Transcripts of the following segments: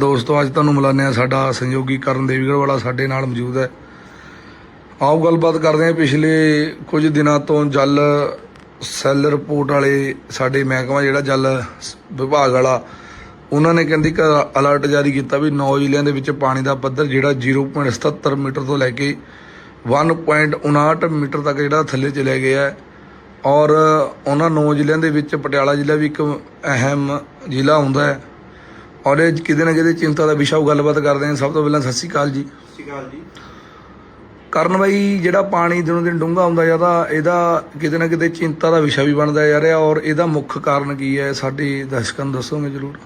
ਦੋਸਤੋ, ਅੱਜ ਤੁਹਾਨੂੰ ਮਿਲਾਨੇ ਆ ਸਾਡਾ ਸੰਯੋਗੀ ਕਰਨ ਦੇਵੀਗੜ ਵਾਲਾ ਸਾਡੇ ਨਾਲ ਮੌਜੂਦ ਹੈ। ਆਓ ਗੱਲਬਾਤ ਕਰਦੇ ਹਾਂ ਪਿਛਲੇ ਕੁਝ ਦਿਨਾਂ ਤੋਂ ਜਲ ਸੈੱਲ ਰਿਪੋਰਟ ਵਾਲੇ ਸਾਡੇ ਮਹਿਕਮਾ ਜਿਹੜਾ ਜਲ ਸ- ਵਿਭਾਗ ਵਾਲਾ, ਉਹਨਾਂ ਨੇ ਕਹਿੰਦੀ ਕਿ ਅਲਰਟ ਜਾਰੀ ਕੀਤਾ ਵੀ 9 ਜ਼ਿਲ੍ਹਿਆਂ ਦੇ ਵਿੱਚ ਪਾਣੀ ਦਾ ਪੱਧਰ ਜਿਹੜਾ 0.77 ਮੀਟਰ ਤੋਂ ਲੈ ਕੇ 1.59 ਮੀਟਰ ਤੱਕ ਜਿਹੜਾ ਥੱਲੇ ਚਲੇ ਗਿਆ ਹੈ। ਔਰ ਉਹਨਾਂ 9 ਜ਼ਿਲ੍ਹਿਆਂ ਦੇ ਵਿੱਚ ਪਟਿਆਲਾ ਜ਼ਿਲ੍ਹਾ ਵੀ ਇੱਕ ਅਹਿਮ ਜ਼ਿਲ੍ਹਾ ਹੁੰਦਾ ਹੈ। ਔਰ ਇਹ ਕਿਤੇ ਨਾ ਕਿਤੇ ਚਿੰਤਾ ਦਾ ਵਿਸ਼ਾ ਉਹ ਗੱਲਬਾਤ ਕਰਦੇ ਹਾਂ ਸਭ ਤੋਂ ਪਹਿਲਾਂ ਸਤਿ ਸ਼੍ਰੀ ਅਕਾਲ ਜੀ। ਸਤਿ ਸ਼੍ਰੀ ਅਕਾਲ ਜੀ। ਕਰਨ ਬਾਈ ਜਿਹੜਾ ਪਾਣੀ ਦਿਨੋਂ ਦਿਨ ਡੂੰਘਾ ਹੁੰਦਾ ਜਾਂਦਾ ਇਹਦਾ ਕਿਤੇ ਨਾ ਕਿਤੇ ਚਿੰਤਾ ਦਾ ਵਿਸ਼ਾ ਵੀ ਬਣਦਾ ਜਾ ਰਿਹਾ ਔਰ ਇਹਦਾ ਮੁੱਖ ਕਾਰਨ ਕੀ ਹੈ? ਸਾਡੇ ਦਰਸ਼ਕਾਂ ਨੂੰ ਦੱਸੋਗੇ ਜਰੂਰ।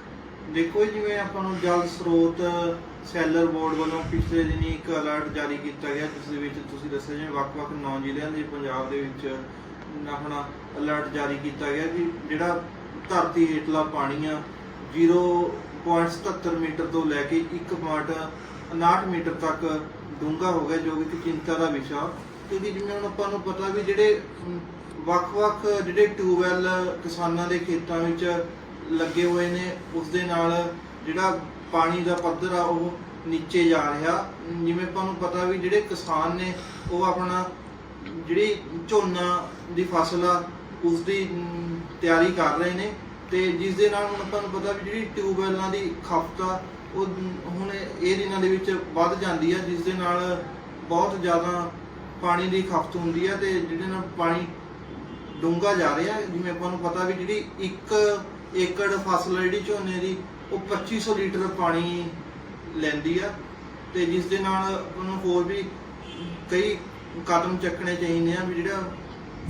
ਦੇਖੋ ਜਿਵੇਂ ਆਪਾਂ ਨੂੰ ਜਲ ਸਰੋਤ ਸੈਲਰ ਬੋਰਡ ਵੱਲੋਂ ਪਿਛਲੇ ਦਿਨੀ ਇੱਕ ਅਲਰਟ ਜਾਰੀ ਕੀਤਾ ਗਿਆ ਜਿਸ ਦੇ ਵਿੱਚ ਤੁਸੀਂ ਦੱਸਿਆ ਜਿਵੇਂ ਵੱਖ-ਵੱਖ ਨੌ ਜ਼ਿਲ੍ਹਿਆਂ ਦੇ ਪੰਜਾਬ ਦੇ ਵਿੱਚ ਆਪਣਾ ਅਲਰਟ ਜਾਰੀ ਕੀਤਾ ਗਿਆ ਕਿ ਜਿਹੜਾ ਧਰਤੀ ਹੇਠਲਾ ਪਾਣੀ ਆ 0.77 ਮੀਟਰ ਤੋਂ ਲੈ ਕੇ 1.59 ਮੀਟਰ ਤੱਕ ਡੂੰਘਾ ਹੋ ਗਿਆ, ਜੋ ਕਿ ਚਿੰਤਾ ਦਾ ਵਿਸ਼ਾ। ਕਿਉਂਕਿ ਜਿਵੇਂ ਹੁਣ ਆਪਾਂ ਨੂੰ ਪਤਾ ਵੀ ਜਿਹੜੇ ਵੱਖ-ਵੱਖ ਜਿਹੜੇ ਟਿਊਬਵੈਲ ਕਿਸਾਨਾਂ ਦੇ ਖੇਤਾਂ ਵਿੱਚ ਲੱਗੇ ਹੋਏ ਨੇ ਉਸ ਦੇ ਨਾਲ ਜਿਹੜਾ ਪਾਣੀ ਦਾ ਪੱਧਰ ਆ, ਉਹ ਨੀਚੇ ਜਾ ਰਿਹਾ। ਜਿਵੇਂ ਆਪਾਂ ਨੂੰ ਪਤਾ ਵੀ ਜਿਹੜੇ ਕਿਸਾਨ ਨੇ, ਉਹ ਆਪਣਾ ਜਿਹੜੀ ਝੋਨਾ ਦੀ ਫਸਲ ਆ ਉਸ ਦੀ ਤਿਆਰੀ ਕਰ ਰਹੇ ਨੇ। ਤੇ ਜਿਸ ਦੇ ਨਾਲ ਹੁਣ ਆਪਾਂ ਨੂੰ ਪਤਾ ਵੀ ਜਿਹੜੀ ਟਿਊਬਵੈਲਾਂ ਦੀ ਖਪਤ ਆ, ਉਹ ਹੁਣ ਇਹ ਦਿਨਾਂ ਦੇ ਵਿੱਚ ਵੱਧ ਜਾਂਦੀ ਆ, ਜਿਸ ਦੇ ਨਾਲ ਬਹੁਤ ਜ਼ਿਆਦਾ ਪਾਣੀ ਦੀ ਖਪਤ ਹੁੰਦੀ ਆ ਤੇ ਜਿਹਦੇ ਨਾਲ ਪਾਣੀ ਡੂੰਘਾ ਜਾ ਰਿਹਾ। ਜਿਵੇਂ ਆਪਾਂ ਨੂੰ ਪਤਾ ਵੀ ਜਿਹੜੀ 1 ਏਕੜ ਫਸਲ ਆ ਜਿਹੜੀ ਝੋਨੇ ਦੀ, ਉਹ 2500 ਲੀਟਰ ਪਾਣੀ ਲੈਂਦੀ ਆ ਤੇ ਜਿਸ ਦੇ ਨਾਲ ਉਹਨੂੰ ਹੋਰ ਵੀ ਕਈ ਕਦਮ ਚੱਕਣੇ ਚਾਹੀਦੇ ਆ ਵੀ ਜਿਹੜਾ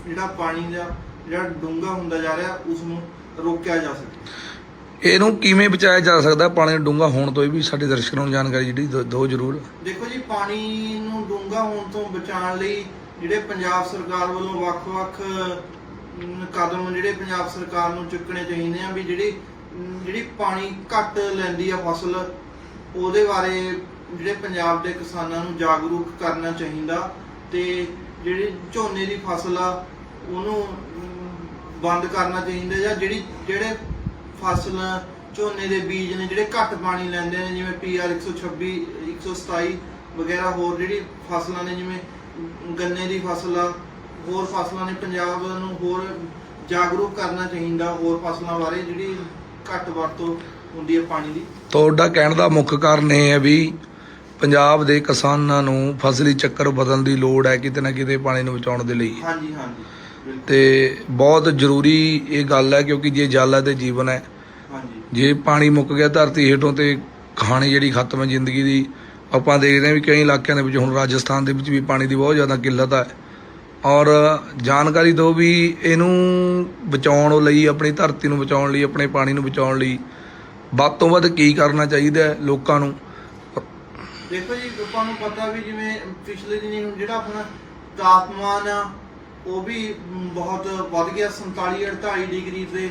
ਜਿਹੜਾ ਪਾਣੀ ਦਾ ਜਿਹੜਾ ਡੂੰਘਾ ਹੁੰਦਾ ਜਾ ਰਿਹਾ ਉਸ ਨੂੰ ਰੋਕਿਆ ਜਾ ਸਕੇ। ਇਹਨੂੰ ਕਿਵੇਂ ਬਚਾਇਆ ਜਾ ਸਕਦਾ? ਪਾਣੀ ਡੂੰਘਾ ਹੋਣ ਤੋਂ ਇਹ ਵੀ ਸਾਡੇ ਦਰਸ਼ਕਾਂ ਨੂੰ ਜਾਣਕਾਰੀ ਜਿਹੜੀ ਦਿਓ- ਦਿਓ ਜਰੂਰ। ਦੇਖੋ ਜੀ ਪਾਣੀ ਨੂੰ ਡੂੰਘਾ ਹੋਣ ਤੋਂ ਬਚਾਉਣ ਲਈ ਜਿਹੜੇ ਪੰਜਾਬ ਸਰਕਾਰ ਵੱਲੋਂ ਵੱਖ-ਵੱਖ ਅਮ, ਕਦਮ ਜਿਹੜੇ ਪੰਜਾਬ ਸਰਕਾਰ ਨੂੰ ਚੁੱਕਣੇ ਚਾਹੀਦੇ ਆ ਵੀ ਜਿਹੜੀ ਅਮ, ਜਿਹੜੀ ਪਾਣੀ ਘੱਟ ਲੈਂਦੀ ਆ ਫਸਲ ਉਹਦੇ ਬਾਰੇ ਜਿਹੜੇ ਪੰਜਾਬ ਦੇ ਕਿਸਾਨਾਂ ਨੂੰ ਜਾਗਰੂਕ ਕਰਨਾ ਚਾਹੀਦਾ ਤੇ ਜਿਹੜੀ ਝੋਨੇ ਦੀ ਫਸਲ ਆ ਉਹਨੂੰ ਅਮ, ਬੰਦ ਕਰਨਾ ਚਾਹੀਦਾ ਜਾਂ ਜਿਹੜੀ ਜਿਹੜੇ ਫਸਲ ਝੋਨੇ ਦੇ ਬੀਜ ਨੇ ਜਿਹੜੇ ਘੱਟ ਪਾਣੀ ਲੈਂਦੇ ਨੇ ਜਿਵੇਂ PR 126 127 ਵਗੈਰਾ ਹੋਰ ਜਿਹੜੀ ਫਸਲਾਂ ਨੇ ਜਿਵੇਂ ਗੰਨੇ ਦੀ ਫਸਲ ਆ ਹੋਰ ਫਸਲਾਂ ਨੇ ਪੰਜਾਬ ਨੂੰ ਹੋਰ ਜਾਗਰੂਕ ਕਰਨਾ ਚਾਹੀਦਾ ਹੋਰ ਫਸਲਾਂ ਬਾਰੇ ਜਿਹੜੀ ਘੱਟ ਵਰਤੋਂ ਹੁੰਦੀ ਹੈ ਪਾਣੀ ਦੀ। ਤੁਹਾਡਾ ਕਹਿਣ ਦਾ ਮੁੱਖ ਕਾਰਨ ਇਹ ਹੈ ਵੀ ਪੰਜਾਬ ਦੇ ਕਿਸਾਨਾਂ ਨੂੰ ਫਸਲੀ ਚੱਕਰ ਬਦਲਣ ਦੀ ਲੋੜ ਹੈ ਕਿਤੇ ਨਾ ਕਿਤੇ ਪਾਣੀ ਨੂੰ ਬਚਾਉਣ ਦੇ ਲਈ। ਹਾਂਜੀ ਹਾਂਜੀ। ਤੇ ਬਹੁਤ ਜ਼ਰੂਰੀ ਇਹ ਗੱਲ ਹੈ ਕਿਉਂਕਿ ਜੇ ਜਲ ਹੈ ਤੇ ਜੀਵਨ ਹੈ। ਜੇ ਪਾਣੀ ਮੁੱਕ ਗਿਆ ਧਰਤੀ ਹੇਠੋਂ ਤੇ ਕਹਾਣੀ ਜਿਹੜੀ ਖਤਮ ਹੈ ਜ਼ਿੰਦਗੀ ਦੀ ਆਪਾਂ ਦੇਖਦੇ ਹਾਂ ਵੀ ਕਈ ਇਲਾਕਿਆਂ ਦੇ ਵਿੱਚ ਹੁਣ ਰਾਜਸਥਾਨ ਦੇ ਵਿੱਚ ਵੀ ਪਾਣੀ ਦੀ ਬਹੁਤ ਜ਼ਿਆਦਾ ਕਿੱਲਤ ਹੈ। ਔਰ ਜਾਣਕਾਰੀ ਦਿਓ ਵੀ ਇਹਨੂੰ ਬਚਾਉਣ ਲਈ ਆਪਣੀ ਧਰਤੀ ਨੂੰ ਬਚਾਉਣ ਲਈ ਆਪਣੇ ਪਾਣੀ ਨੂੰ ਬਚਾਉਣ ਲਈ ਵੱਧ ਤੋਂ ਵੱਧ ਕੀ ਕਰਨਾ ਚਾਹੀਦਾ ਹੈ ਲੋਕਾਂ ਨੂੰ? ਦੇਖੋ ਜੀ ਆਪਾਂ ਨੂੰ ਪਤਾ ਵੀ ਜਿਵੇਂ ਪਿਛਲੇ ਦਿਨੀ ਜਿਹੜਾ ਆਪਣਾ ਤਾਪਮਾਨ ਆ ਉਹ ਵੀ ਬਹੁਤ ਵੱਧ ਗਿਆ 47 48 ਡਿਗਰੀ ਤੇ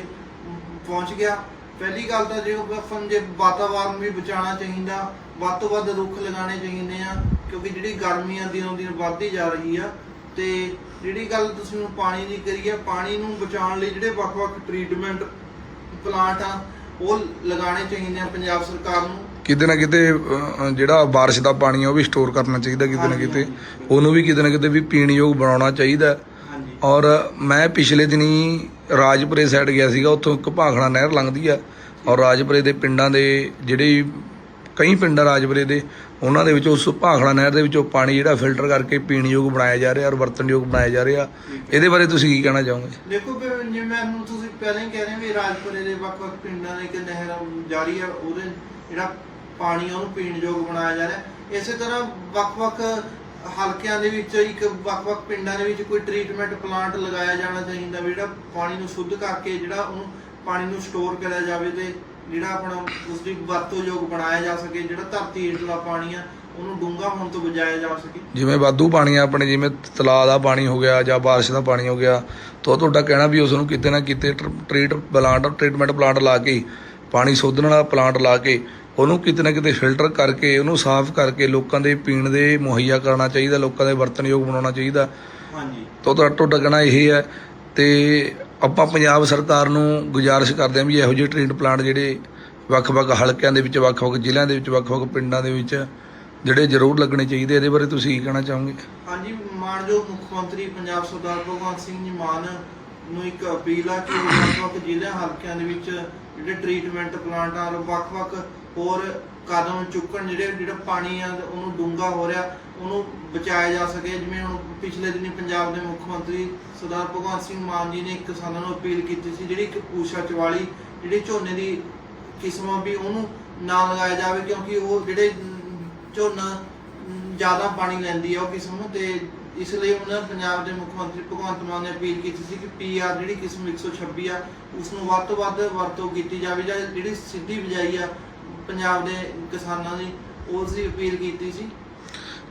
ਪਹੁੰਚ ਗਿਆ। ਪਹਿਲੀ ਗੱਲ ਤਾਂ ਜੇ ਆਪਾਂ ਨੂੰ ਜੇ ਵਾਤਾਵਰਨ ਵੀ ਬਚਾਉਣਾ ਚਾਹੀਦਾ ਵੱਧ ਤੋਂ ਵੱਧ ਰੁੱਖ ਲਗਾਉਣੇ ਚਾਹੀਦੇ ਆ ਕਿਉਂਕਿ ਜਿਹੜੀ ਗਰਮੀ ਆ ਦਿਨੋਂ ਦਿਨ ਵੱਧਦੀ ਜਾ ਰਹੀ ਆ ਤੇ ਜਿਹੜੀ ਗੱਲ ਤੁਸੀਂ ਹੁਣ ਪਾਣੀ ਦੀ ਕਰੀ ਆ ਪਾਣੀ ਨੂੰ ਬਚਾਉਣ ਲਈ ਜਿਹੜੇ ਵੱਖ-ਵੱਖ ਟ੍ਰੀਟਮੈਂਟ ਪਲਾਂਟ ਆ ਉਹ ਲਗਾਉਣੇ ਚਾਹੀਦੇ ਆ ਪੰਜਾਬ ਸਰਕਾਰ ਨੂੰ। ਕਿਤੇ ਨਾ ਕਿਤੇ ਜਿਹੜਾ ਬਾਰਿਸ਼ ਦਾ ਪਾਣੀ ਹੈ ਉਹ ਵੀ ਸਟੋਰ ਕਰਨਾ ਚਾਹੀਦਾ ਕਿਤੇ ਨਾ ਕਿਤੇ। ਉਹਨੂੰ ਵੀ ਕਿਤੇ ਨਾ ਕਿਤੇ ਵੀ ਪੀਣ ਯੋਗ ਬਣਾਉਣਾ ਚਾਹੀਦਾ। ਔਰ ਮੈਂ ਪਿਛਲੇ ਦਿਨੀ ਰਾਜਪੁਰੇ ਸਾਈਡ ਗਿਆ ਸੀਗਾ ਉੱਥੋਂ ਇੱਕ ਭਾਖੜਾ ਨਹਿਰ ਲੰਘਦੀ ਆ ਔਰ ਰਾਜਪੁਰੇ ਦੇ ਪਿੰਡਾਂ ਦੇ ਜਿਹੜੇ ਕਈ ਪਿੰਡ ਰਾਜਪੁਰੇ ਦੇ ਉਹਨਾਂ ਦੇ ਵਿੱਚ ਉਸ ਭਾਖੜਾ ਨਹਿਰ ਦੇ ਵਿੱਚੋਂ ਪਾਣੀ ਜਿਹੜਾ ਫਿਲਟਰ ਕਰਕੇ ਪੀਣ ਯੋਗ ਬਣਾਇਆ ਜਾ ਰਿਹਾ ਔਰ ਵਰਤਣ ਯੋਗ ਬਣਾਇਆ ਜਾ ਰਿਹਾ। ਇਹਦੇ ਬਾਰੇ ਤੁਸੀਂ ਕੀ ਕਹਿਣਾ ਚਾਹੋਗੇ? ਦੇਖੋ ਜਿਵੇਂ ਮੈਨੂੰ ਤੁਸੀਂ ਪਹਿਲਾਂ ਹੀ ਕਹਿ ਰਹੇ ਵੀ ਰਾਜਪੁਰੇ ਦੇ ਵੱਖ-ਵੱਖ ਪਿੰਡਾਂ ਦੇ ਇੱਕ ਨਹਿਰ ਜਾਰੀ ਆ ਉਹਦੇ ਜਿਹੜਾ ਪਾਣੀ ਉਹਨੂੰ ਪੀਣ ਯੋਗ ਬਣਾਇਆ ਜਾ ਰਿਹਾ। ਇਸੇ ਤਰ੍ਹਾਂ ਵੱਖ-ਵੱਖ ਹਲਕਿਆਂ ਦੇ ਵਿੱਚ ਇੱਕ ਵੱਖ-ਵੱਖ ਪਿੰਡਾਂ ਦੇ ਵਿੱਚ ਕੋਈ ਟ੍ਰੀਟਮੈਂਟ ਪਲਾਂਟ ਲਗਾਇਆ ਜਾਣਾ ਚਾਹੀਦਾ ਵੀ ਜਿਹੜਾ ਪਾਣੀ ਨੂੰ ਸ਼ੁੱਧ ਕਰਕੇ ਜਿਹੜਾ ਉਹਨੂੰ ਪਾਣੀ ਨੂੰ ਸਟੋਰ ਕਰਿਆ ਜਾਵੇ ਤੇ ਜਿਹੜਾ ਆਪਣਾ ਉਸ ਦੀ ਵਰਤੋਂ ਬਣਾਇਆ ਜਾ ਸਕੇ, ਜਿਹੜਾ ਧਰਤੀ ਹੇਠਲਾ ਪਾਣੀ ਆ, ਉਹਨੂੰ ਡੂੰਘਾ ਹੋਣ ਤੋਂ ਬਚਾਇਆ ਜਾ ਸਕੇ। ਜਿਵੇਂ ਵਾਧੂ ਪਾਣੀ ਆ ਆਪਣੇ, ਜਿਵੇਂ ਤਲਾਅ ਦਾ ਪਾਣੀ ਹੋ ਗਿਆ ਜਾਂ ਬਾਰਿਸ਼ ਦਾ ਪਾਣੀ ਹੋ ਗਿਆ, ਤਾਂ ਤੁਹਾਡਾ ਕਹਿਣਾ ਵੀ ਉਸ ਨੂੰ ਕਿਤੇ ਨਾ ਕਿਤੇ ਟਰ- ਪਲਾਂਟ ਟ੍ਰੀਟਮੈਂਟ ਪਲਾਂਟ ਲਾ ਕੇ, ਪਾਣੀ ਸੋਧਣ ਵਾਲਾ ਪਲਾਂਟ ਲਾ ਕੇ ਉਹਨੂੰ ਕਿਤੇ ਨਾ ਕਿਤੇ ਫਿਲਟਰ ਕਰਕੇ ਉਹਨੂੰ ਸਾਫ਼ ਕਰਕੇ ਲੋਕਾਂ ਦੇ ਪੀਣ ਦੇ ਮੁਹੱਈਆ ਕਰਨਾ ਚਾਹੀਦਾ ਲੋਕਾਂ ਦੇ ਵਰਤਨਯੋਗ ਬਣਾਉਣਾ ਚਾਹੀਦਾ। ਹਾਂਜੀ। ਤਾਂ ਤੁਹਾਡਾ ਕਹਿਣਾ ਇਹ ਹੈ ਤੇ ਆਪਾਂ ਪੰਜਾਬ ਸਰਕਾਰ ਨੂੰ ਗੁਜ਼ਾਰਿਸ਼ ਕਰਦੇ ਹਾਂ ਵੀ ਇਹੋ ਜਿਹੇ ਟ੍ਰੀਟ ਪਲਾਂਟ ਜਿਹੜੇ ਵੱਖ-ਵੱਖ ਹਲਕਿਆਂ ਦੇ ਵਿੱਚ ਵੱਖ-ਵੱਖ ਜ਼ਿਲ੍ਹਿਆਂ ਦੇ ਵਿੱਚ ਵੱਖ-ਵੱਖ ਪਿੰਡਾਂ ਦੇ ਵਿੱਚ ਜਿਹੜੇ ਜ਼ਰੂਰ ਲੱਗਣੇ ਚਾਹੀਦੇ ਇਹਦੇ ਬਾਰੇ ਤੁਸੀਂ ਕੀ ਕਹਿਣਾ ਚਾਹੋਗੇ? ਹਾਂਜੀ ਮਾਨਯੋਗ ਮੁੱਖ ਮੰਤਰੀ ਪੰਜਾਬ ਸਰਦਾਰ ਭਗਵੰਤ ਸਿੰਘ ਜੀ ਮਾਨ ਨੂੰ ਇੱਕ ਅਪੀਲ ਆ ਕਿ ਵੱਖ-ਵੱਖ ਜ਼ਿਲ੍ਹਿਆਂ ਹਲਕਿਆਂ ਦੇ ਵਿੱਚ ਜਿਹੜੇ ਟ੍ਰੀਟਮੈਂਟ ਪਲਾਂਟਾਂ ਵੱਲੋਂ ਵੱਖ-ਵੱਖ ਹੋਰ ਕਦਮ ਚੁੱਕਣ ਜਿਹੜੇ ਜਿਹੜਾ ਪਾਣੀ ਆ ਉਹਨੂੰ ਡੂੰਘਾ ਹੋ ਰਿਹਾ, ਉਹਨੂੰ ਬਚਾਇਆ ਜਾ ਸਕੇ। ਜਿਵੇਂ ਹੁਣ ਪਿਛਲੇ ਦਿਨੀ ਪੰਜਾਬ ਦੇ ਮੁੱਖ ਮੰਤਰੀ ਸਰਦਾਰ ਭਗਵੰਤ ਸਿੰਘ ਮਾਨ ਜੀ ਨੇ ਕਿਸਾਨਾਂ ਨੂੰ ਅਪੀਲ ਕੀਤੀ ਸੀ, ਜਿਹੜੀ ਇੱਕ ਪੂਸ਼ਾ ਚਵਾਲੀ ਜਿਹੜੀ ਝੋਨੇ ਦੀ ਕਿਸਮ ਵੀ ਉਹਨੂੰ ਨਾ ਲਗਾਇਆ ਜਾਵੇ, ਕਿਉਂਕਿ ਉਹ ਜਿਹੜੇ ਝੋਨਾ ਜ਼ਿਆਦਾ ਪਾਣੀ ਲੈਂਦੀ ਆ ਉਹ ਕਿਸਮ ਤੇ ਇਸ ਲਈ ਉਹਨਾਂ ਪੰਜਾਬ ਦੇ ਮੁੱਖ ਮੰਤਰੀ ਭਗਵੰਤ ਮਾਨ ਨੇ ਅਪੀਲ ਕੀਤੀ ਸੀ ਕਿ ਪੀਆਰ ਜਿਹੜੀ ਕਿਸਮ 126 ਆ ਉਸ ਨੂੰ ਵੱਧ ਤੋਂ ਵੱਧ ਵਰਤੋਂ ਕੀਤੀ ਜਾਵੇ ਜਾਂ ਜਿਹੜੀ ਸਿੱਧੀ ਬਿਜਾਈ ਆ ਪੰਜਾਬ ਦੇ ਕਿਸਾਨਾਂ ਦੀ ਉਸ ਦੀ ਅਪੀਲ ਕੀਤੀ ਸੀ।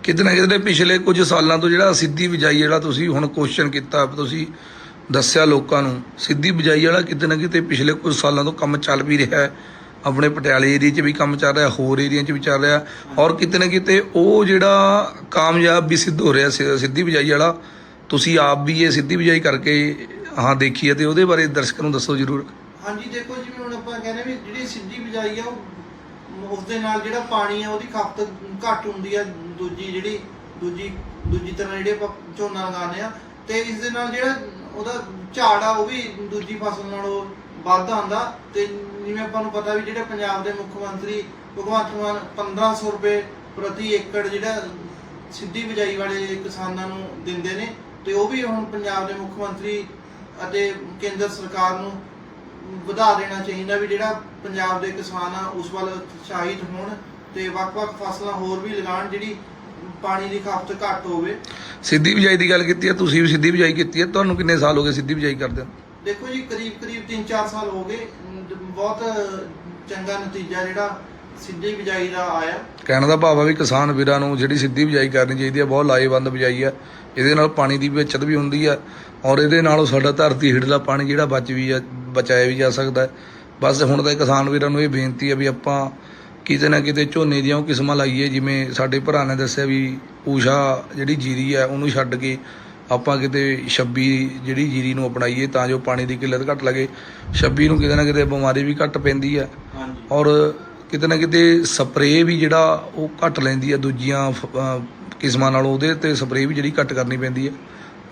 ਕਿਤੇ ਨਾ ਕਿਤੇ ਪਿਛਲੇ ਕੁਝ ਸਾਲਾਂ ਤੋਂ ਜਿਹੜਾ ਸਿੱਧੀ ਬਿਜਾਈ ਜਿਹੜਾ ਤੁਸੀਂ ਹੁਣ ਕੁਐਸਚਨ ਕੀਤਾ ਤੁਸੀਂ ਦੱਸਿਆ ਲੋਕਾਂ ਨੂੰ ਸਿੱਧੀ ਬਿਜਾਈ ਵਾਲਾ ਕਿਤੇ ਨਾ ਕਿਤੇ ਪਿਛਲੇ ਕੁਝ ਸਾਲਾਂ ਤੋਂ ਕੰਮ ਚੱਲ ਵੀ ਰਿਹਾ ਹੈ। ਆਪਣੇ ਪਟਿਆਲੇ ਏਰੀਆ 'ਚ ਵੀ ਕੰਮ ਚੱਲ ਰਿਹਾ ਹੋਰ ਏਰੀਆ 'ਚ ਵੀ ਚੱਲ ਰਿਹਾ। ਔਰ ਕਿਤੇ ਨਾ ਕਿਤੇ ਉਹ ਜਿਹੜਾ ਕਾਮਯਾਬ ਵੀ ਸਿੱਧ ਹੋ ਰਿਹਾ ਸਿੱਧੀ ਬਿਜਾਈ ਵਾਲਾ ਤੁਸੀਂ ਆਪ ਵੀ ਇਹ ਸਿੱਧੀ ਬਿਜਾਈ ਕਰਕੇ ਹਾਂ ਦੇਖੀ ਹੈ ਤੇ ਉਹਦੇ ਬਾਰੇ ਦਰਸ਼ਕਾਂ ਨੂੰ ਦੱਸੋ ਜਰੂਰ। ਹਾਂਜੀ ਦੇਖੋ ਜਿਵੇਂ ਹੁਣ ਆਪਾਂ ਕਹਿੰਦੇ ਵੀ ਜਿਹੜੀ ਸਿੱਧੀ ਬਿਜਾਈ ਆ ਉਹ ਉਸ ਦੇ ਨਾਲ ਜਿਹੜਾ ਪਾਣੀ ਆ ਉਹਦੀ ਖਪਤ ਘੱਟ ਹੁੰਦੀ ਆ ਦੂਜੀ ਜਿਹੜੀ, ਦੂਜੀ ਦੂਜੀ ਤਰ੍ਹਾਂ ਜਿਹੜੇ ਆਪਾਂ ਝੋਨਾ ਲਗਾਉਂਦੇ ਆ ਤੇ ਇਸ ਦੇ ਨਾਲ ਜਿਹੜਾ ਉਹਦਾ ਝਾੜ ਆ, ਉਹ ਵੀ ਦੂਜੀ ਫਸਲ ਨਾਲੋਂ ਵੱਧ ਆਉਂਦਾ ਤੇ ਜਿਵੇਂ ਆਪਾਂ ਨੂੰ ਪਤਾ ਵੀ ਜਿਹੜੇ ਪੰਜਾਬ ਦੇ ਮੁੱਖ ਮੰਤਰੀ ਭਗਵੰਤ ਮਾਨ 1500 ਰੁਪਏ ਪ੍ਰਤੀ ਏਕੜ ਜਿਹੜਾ ਸਿੱਧੀ ਬਿਜਾਈ ਵਾਲੇ ਕਿਸਾਨਾਂ ਨੂੰ ਦਿੰਦੇ ਨੇ, ਤੇ ਉਹ ਵੀ ਹੁਣ ਪੰਜਾਬ ਦੇ ਮੁੱਖ ਮੰਤਰੀ ਅਤੇ ਕੇਂਦਰ ਸਰਕਾਰ ਨੂੰ ਵਧਾ ਦੇਣਾ ਚਾਹੀਦਾ ਵੀ ਜਿਹੜਾ ਪੰਜਾਬ ਦੇ ਕਿਸਾਨ ਆ ਉਸ ਵੱਲ ਉਤਸ਼ਾਹਿਤ ਹੋਣ ਤੇ ਵੱਖ-ਵੱਖ ਫਸਲਾਂ ਹੋਰ ਵੀ ਲਗਾਉਣ ਜਿਹੜੀ ਪਾਣੀ ਦੀ ਖਪਤ ਘੱਟ ਹੋਵੇ। ਸਿੱਧੀ ਬਿਜਾਈ ਦੀ ਗੱਲ ਕੀਤੀ ਹੈ ਤੁਸੀਂ ਵੀ ਸਿੱਧੀ ਬਿਜਾਈ ਕੀਤੀ ਹੈ ਤੁਹਾਨੂੰ ਕਿੰਨੇ ਸਾਲ ਹੋ ਗਏ ਸਿੱਧੀ ਬਿਜਾਈ ਕਰਦੇ ਦੇਖੋ ਜੀ ਕਰੀਬ ਕਰੀਬ 3-4 ਸਾਲ ਹੋ ਗਏ ਬਹੁਤ ਚੰਗਾ ਨਤੀਜਾ ਜਿਹੜਾ ਸਿੱਧੀ ਬਿਜਾਈ ਦਾ ਆਇਆ। ਕਹਿਣ ਦਾ ਭਾਵ ਆ ਵੀ ਕਿਸਾਨ ਵੀਰਾਂ ਨੂੰ ਜਿਹੜੀ ਸਿੱਧੀ ਬਿਜਾਈ ਕਰਨੀ ਚਾਹੀਦੀ ਹੈ ਬਹੁਤ ਲਾਹੇਵੰਦ ਬਿਜਾਈ ਹੈ ਇਹਦੇ ਨਾਲ ਪਾਣੀ ਦੀ ਬਚਤ ਵੀ ਹੁੰਦੀ ਹੈ ਔਰ ਇਹਦੇ ਨਾਲ ਸਾਡਾ ਧਰਤੀ ਹੇਠਲਾ ਪਾਣੀ ਜਿਹੜਾ ਬਚ ਵੀ ਆ ਬਚਾਇਆ ਵੀ ਜਾ ਸਕਦਾ। ਬਸ ਹੁਣ ਤਾਂ ਕਿਸਾਨ ਵੀਰਾਂ ਨੂੰ ਇਹ ਬੇਨਤੀ ਹੈ ਵੀ ਆਪਾਂ ਕਿਤੇ ਨਾ ਕਿਤੇ ਝੋਨੇ ਦੀਆਂ ਉਹ ਕਿਸਮਾਂ ਲਾਈਏ ਜਿਵੇਂ ਸਾਡੇ ਭਰਾ ਨੇ ਦੱਸਿਆ ਵੀ ਊਸ਼ਾ ਜਿਹੜੀ ਜੀਰੀ ਹੈ ਉਹਨੂੰ ਛੱਡ ਕੇ ਆਪਾਂ ਕਿਤੇ 26 ਜਿਹੜੀ ਜੀਰੀ ਨੂੰ ਅਪਣਾਈਏ ਤਾਂ ਜੋ ਪਾਣੀ ਦੀ ਕਿੱਲਤ ਘੱਟ ਲੱਗੇ। 26 ਨੂੰ ਕਿਤੇ ਨਾ ਕਿਤੇ ਬਿਮਾਰੀ ਵੀ ਘੱਟ ਪੈਂਦੀ ਹਾਂਜੀ। ਔਰ ਕਿਤੇ ਨਾ ਕਿਤੇ ਸਪਰੇਅ ਵੀ ਜਿਹੜਾ ਉਹ ਘੱਟ ਲੈਂਦੀ ਹੈ ਦੂਜੀਆਂ ਕਿਸਮਾਂ ਨਾਲੋਂ ਉਹਦੇ ਤੇ ਸਪਰੇਅ ਵੀ ਜਿਹੜੀ ਘੱਟ ਕਰਨੀ ਪੈਂਦੀ ਹੈ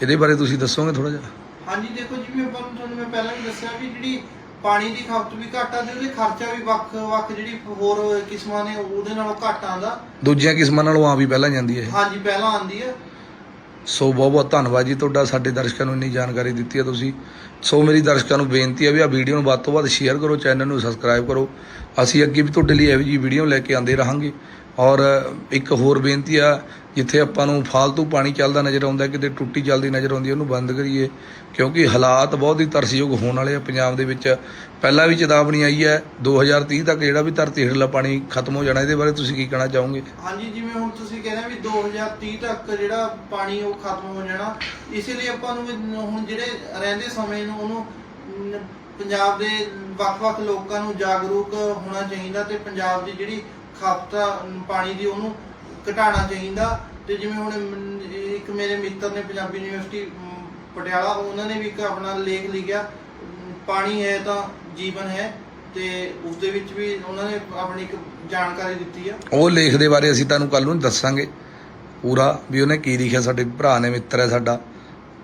ਇਹਦੇ ਬਾਰੇ ਤੁਸੀਂ ਦੱਸੋਗੇ ਥੋੜਾ ਜਿਹਾ? ਹਾਂਜੀ ਦੇਖੋ ਜਿਵੇਂ ਆਪਾਂ ਨੂੰ ਤੁਹਾਨੂੰ ਮੈਂ ਪਹਿਲਾਂ ਵੀ ਦੱਸਿਆ ਵੀ ਜਿਹੜੀ ਪਾਣੀ ਦੀ ਖਪਤ ਵੀ ਘੱਟ ਆ ਤੇ ਉਹਦੇ ਖਰਚਾ ਵੀ ਵੱਖ-ਵੱਖ ਜਿਹੜੀ ਹੋਰ ਕਿਸਮਾਂ ਨੇ ਉਹਦੇ ਨਾਲੋਂ ਘੱਟ ਆਂਦਾ ਦੂਜੀਆਂ ਕਿਸਮਾਂ ਨਾਲੋਂ ਆ ਵੀ ਪਹਿਲਾਂ ਜਾਂਦੀ ਹੈ। ਹਾਂਜੀ ਪਹਿਲਾਂ ਆਂਦੀ ਆ। ਸੋ ਬਹੁਤ ਬਹੁਤ ਧੰਨਵਾਦ ਜੀ ਤੁਹਾਡਾ, ਸਾਡੇ ਦਰਸ਼ਕਾਂ ਨੂੰ ਇੰਨੀ ਜਾਣਕਾਰੀ ਦਿੱਤੀ ਹੈ ਤੁਸੀਂ। ਸੋ ਮੇਰੀ ਦਰਸ਼ਕਾਂ ਨੂੰ ਬੇਨਤੀ ਹੈ ਵੀ ਆ ਵੀਡੀਓ ਨੂੰ ਵੱਧ ਤੋਂ ਵੱਧ ਸ਼ੇਅਰ ਕਰੋ ਚੈਨਲ ਨੂੰ ਸਬਸਕ੍ਰਾਈਬ ਕਰੋ। ਅਸੀਂ ਅੱਗੇ ਵੀ ਤੁਹਾਡੇ ਲਈ ਇਹੋ ਜਿਹੀ ਵੀਡੀਓ ਲੈ ਕੇ ਆਉਂਦੇ ਰਹਾਂਗੇ। ਔਰ ਇੱਕ ਹੋਰ ਬੇਨਤੀ ਆ ਜਿੱਥੇ ਆਪਾਂ ਨੂੰ ਫालतू ਪਾਣੀ ਚੱਲਦਾ ਨਜ਼ਰ ਆਉਂਦਾ ਕਿਤੇ ਟੁੱਟੀ ਚੱਲਦੀ ਨਜ਼ਰ ਆਉਂਦੀ ਹੈ, ਉਹਨੂੰ ਬੰਦ ਕਰੀਏ। ਕਿਉਂਕਿ ਹਾਲਾਤ ਬਹੁਤ ਹੀ ਤਰਸਯੋਗ ਹੋਣ ਵਾਲੇ ਆ ਪੰਜਾਬ ਦੇ ਵਿੱਚ। ਪਹਿਲਾਂ ਵੀ ਚੇਤਾਵਨੀ ਆਈ ਹੈ 2030 ਤੱਕ ਜਿਹੜਾ ਵੀ ਧਰਤੀ ਹੇਠਲਾ ਪਾਣੀ ਖਤਮ ਹੋ ਜਾਣਾ ਇਹਦੇ ਬਾਰੇ ਤੁਸੀਂ ਕੀ ਕਹਿਣਾ ਚਾਹੋਗੇ? ਹਾਂਜੀ ਜਿਵੇਂ ਹੁਣ ਤੁਸੀਂ ਕਹਿੰਦੇ ਵੀ 2030 ਤੱਕ ਜਿਹੜਾ ਪਾਣੀ ਉਹ ਖਤਮ ਹੋ ਜਾਣਾ ਇਸੇ ਲਈ ਆਪਾਂ ਨੂੰ ਹੁਣ ਜਿਹੜੇ ਰਹਿੰਦੇ ਸਮੇਂ ਨੂੰ ਉਹਨੂੰ ਪੰਜਾਬ ਦੇ ਵੱਖ-ਵੱਖ ਲੋਕਾਂ ਨੂੰ ਜਾਗਰੂਕ ਹੋਣਾ ਚਾਹੀਦਾ ਤੇ ਪੰਜਾਬ ਦੀ ਜਿਹੜੀ ਖਪਤ ਪਾਣੀ ਦੀ ਉਹਨੂੰ ਘਟਾਉਣਾ ਚਾਹੀਦਾ। ਤੇ ਜਿਵੇਂ ਹੁਣ ਇੱਕ ਮੇਰੇ ਮਿੱਤਰ ਨੇ ਪੰਜਾਬੀ ਯੂਨੀਵਰਸਿਟੀ ਪਟਿਆਲਾ ਉਹਨਾਂ ਨੇ ਵੀ ਇੱਕ ਆਪਣਾ ਲੇਖ ਲਿਖਿਆ ਪਾਣੀ ਹੈ ਤਾਂ ਜੀਵਨ ਹੈ ਤੇ ਉਸ ਦੇ ਵਿੱਚ ਵੀ ਉਹਨਾਂ ਨੇ ਆਪਣੀ ਇੱਕ ਜਾਣਕਾਰੀ ਦਿੱਤੀ ਆ। ਉਹ ਲੇਖ ਦੇ ਬਾਰੇ ਅਸੀਂ ਤੁਹਾਨੂੰ ਕੱਲ ਨੂੰ ਦੱਸਾਂਗੇ ਪੂਰਾ ਵੀ ਉਹਨੇ ਕੀ ਲਿਖਿਆ ਸਾਡੇ ਭਰਾ ਨੇ ਮਿੱਤਰ ਹੈ ਸਾਡਾ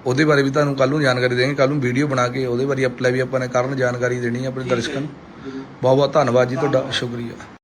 ਉਹਦੇ ਬਾਰੇ ਵੀ ਤੁਹਾਨੂੰ ਕੱਲ ਨੂੰ ਜਾਣਕਾਰੀ ਦੇਵਾਂਗੇ ਕੱਲ ਨੂੰ ਵੀਡੀਓ ਬਣਾ ਕੇ ਉਹਦੇ ਬਾਰੇ ਅਪਲਾਈ ਵੀ ਆਪਾਂ ਨੇ ਕਰਨ ਜਾਣਕਾਰੀ ਦੇਣੀ ਹੈ ਆਪਣੇ ਦਰਸ਼ਕਾਂ ਨੂੰ। ਬਹੁਤ ਬਹੁਤ ਧੰਨਵਾਦ ਜੀ ਤੁਹਾਡਾ ਸ਼ੁਕਰੀਆ।